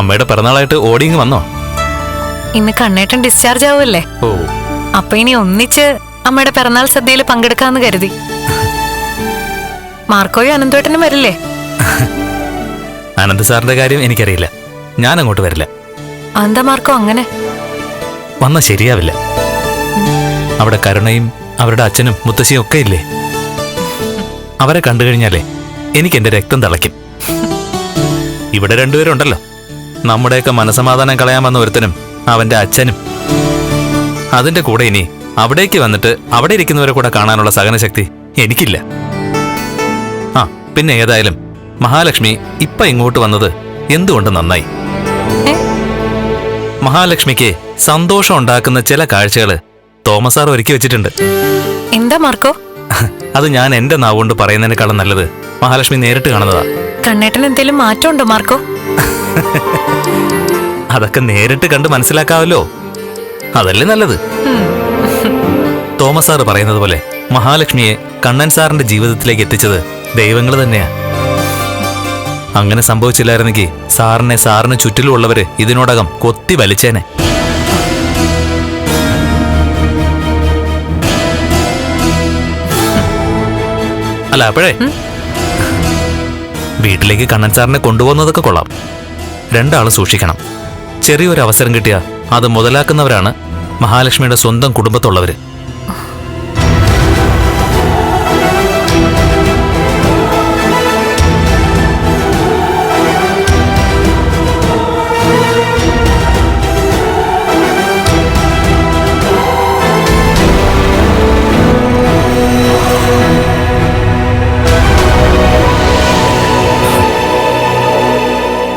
അമ്മയുടെ പിറന്നാളായിട്ട് ഓടിങ് വന്നോ? ഇന്ന് കണ്ണേട്ടൻ ഡിസ്ചാർജ് ആവുമല്ലേ? ഓ. അപ്പൊ ഇനി ഒന്നിച്ച് അമ്മയുടെ പിറന്നാൾ സദ്യയിൽ പങ്കെടുക്കാന്ന് കരുതി. മാർക്കോയും അനന്തേട്ടനും വരില്ലേ? അനന്ത് സാറിന്റെ കാര്യം എനിക്കറിയില്ല. ഞാൻ അങ്ങോട്ട് വരില്ല. എന്താ മാർക്കോ അങ്ങനെ? വന്ന ശരിയാവില്ല. അവിടെ കരുണയും അവരുടെ അച്ഛനും മുത്തശ്ശിയും ഒക്കെ ഇല്ലേ? അവരെ കണ്ടു കഴിഞ്ഞാലേ എനിക്ക് എന്റെ രക്തം തിളയ്ക്കും. ഇവിടെ രണ്ടുപേരുണ്ടല്ലോ. നമ്മുടെയൊക്കെ മനസമാധാനം കളയാൻ വന്ന ഒരുത്തനും അവന്റെ അച്ഛനും. അതിന്റെ കൂടെ ഇനി അവിടേക്ക് വന്നിട്ട് അവിടെ ഇരിക്കുന്നവരെ കൂടെ കാണാനുള്ള സഹനശക്തി എനിക്കില്ല. ആ പിന്നെ ഏതായാലും മഹാലക്ഷ്മി ഇപ്പൊ ഇങ്ങോട്ട് വന്നത് എന്തുകൊണ്ട് നന്നായി? മഹാലക്ഷ്മിക്ക് സന്തോഷം ഉണ്ടാക്കുന്ന ചില കാഴ്ചകൾ തോമസ് സാർ ഒരുക്കി വെച്ചിട്ടുണ്ട്. എന്താ മാർക്കോ? അത് ഞാൻ എന്റെ നാവുകൊണ്ട് പറയുന്നതിനേക്കാളും നല്ലത് മഹാലക്ഷ്മി നേരിട്ട് കാണുന്നതാ. കണ്ണേട്ടൻ എന്തെങ്കിലും മാറ്റമുണ്ടോ മാർക്കോ? അതൊക്കെ നേരിട്ട് കണ്ട് മനസ്സിലാക്കാവല്ലോ. അതല്ലേ നല്ലത്? തോമസ് സാറ് പറയുന്നത് പോലെ മഹാലക്ഷ്മിയെ കണ്ണൻ സാറിന്റെ ജീവിതത്തിലേക്ക് എത്തിച്ചത് ദൈവങ്ങൾ തന്നെയാ. അങ്ങനെ സംഭവിച്ചില്ലായിരുന്നെങ്കിൽ സാറിനെ സാറിന് ചുറ്റിലുമുള്ളവര് ഇതിനോടകം കൊത്തി വലിച്ചേനെ. അല്ല അപ്പോഴേ? വീട്ടിലേക്ക് കണ്ണൻ സാറിനെ കൊണ്ടുപോകുന്നതൊക്കെ കൊള്ളാം. രണ്ടാളും സൂക്ഷിക്കണം. ചെറിയൊരു അവസരം കിട്ടിയാൽ അത് മുതലാക്കുന്നവരാണ് മഹാലക്ഷ്മിയുടെ സ്വന്തം കുടുംബത്തുള്ളവര്.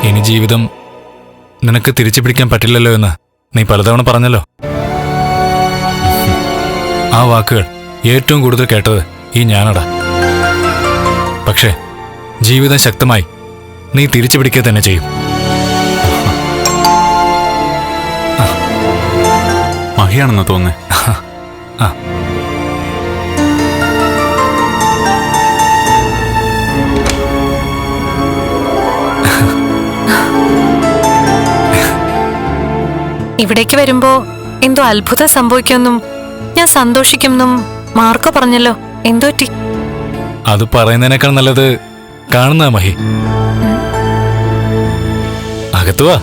ഇനി ജീവിതം നിനക്ക് തിരിച്ചു പിടിക്കാൻ പറ്റില്ലല്ലോ എന്ന് നീ പലതവണ പറഞ്ഞല്ലോ. ആ വാക്കുകൾ ഏറ്റവും കൂടുതൽ കേട്ടത് ഈ ഞാനടാ. പക്ഷേ ജീവിതം ശക്തമായി നീ തിരിച്ചു പിടിക്കുക തന്നെ ചെയ്യും. മഹിയാണെന്ന് തോന്നുന്നേ. ഇവിടേക്ക് വരുമ്പോ എന്തോ അത്ഭുതം സംഭവിക്കുമെന്നും ഞാൻ സന്തോഷിക്കുമെന്നും മാർക്കോ പറഞ്ഞല്ലോ. എന്തോ ടി അത് പറയുന്നതിനേക്കാൾ നല്ലത് കാണുന്ന മഹി. അകത്തുവാ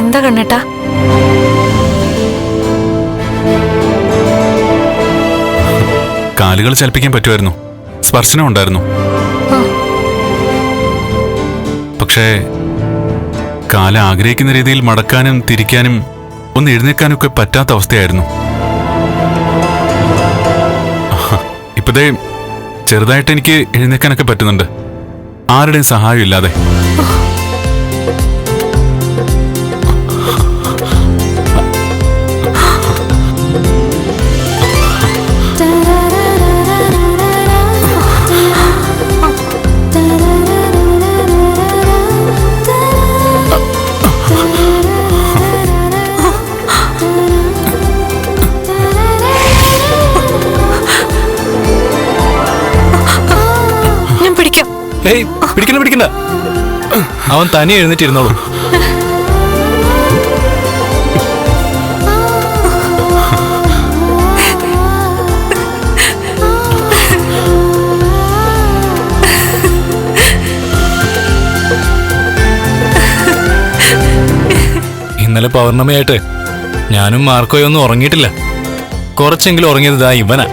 എന്താ കണ്ണേട്ടാ? കാലുകൾ ചലിപ്പിക്കാൻ പറ്റുമായിരുന്നു. സ്പർശനം ഉണ്ടായിരുന്നു. പക്ഷേ കാല ആഗ്രഹിക്കുന്ന രീതിയിൽ മടക്കാനും തിരിക്കാനും ഒന്ന് എഴുന്നേക്കാനൊക്കെ പറ്റാത്ത അവസ്ഥയായിരുന്നു. ഇപ്പതേ ചെറുതായിട്ട് എനിക്ക് എഴുന്നേക്കാനൊക്കെ പറ്റുന്നുണ്ട്. ആരുടെയും സഹായം ഇല്ലാതെ ഏയ് പിടിക്കണ്ട പിടിക്കണ്ട. അവൻ തനി എഴുന്നേറ്റിരുന്നോളൂ. ഇന്നലെ പൗർണമിയായിട്ട് ഞാനും മാർക്കോയൊന്നും ഉറങ്ങിയിട്ടില്ല. കുറച്ചെങ്കിലും ഉറങ്ങിയത് ഇതാ ഇവനാ.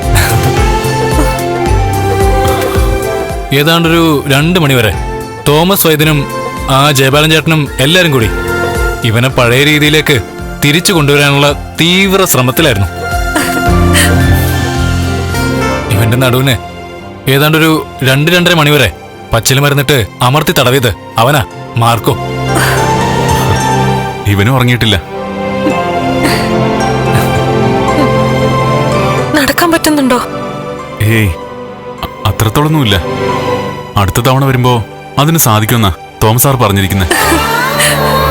ഏതാണ്ടൊരു രണ്ട് മണിവരെ തോമസ് വൈദ്യനും ആ ജയപാലൻ ചേട്ടനും എല്ലാവരും കൂടി ഇവനെ പഴയ രീതിയിലേക്ക് തിരിച്ചു കൊണ്ടുവരാനുള്ള തീവ്ര ശ്രമത്തിലായിരുന്നു. ഇവന്റെ നടുവിന് ഏതാണ്ടൊരു രണ്ട് രണ്ടര മണിവരെ പച്ചില മരുന്നിട്ട് അമർത്തി തടവിയത് അവനാ മാർക്കോ. ഇവനും ഉറങ്ങിയിട്ടില്ല. നടക്കാൻ പറ്റുന്നുണ്ടോ? ഏയ് അത്രത്തോളൊന്നുമില്ല. അടുത്ത തവണ വരുമ്പോ അതിന് സാധിക്കുമെന്നാ തോമസ് സാർ പറഞ്ഞിരിക്കുന്നത്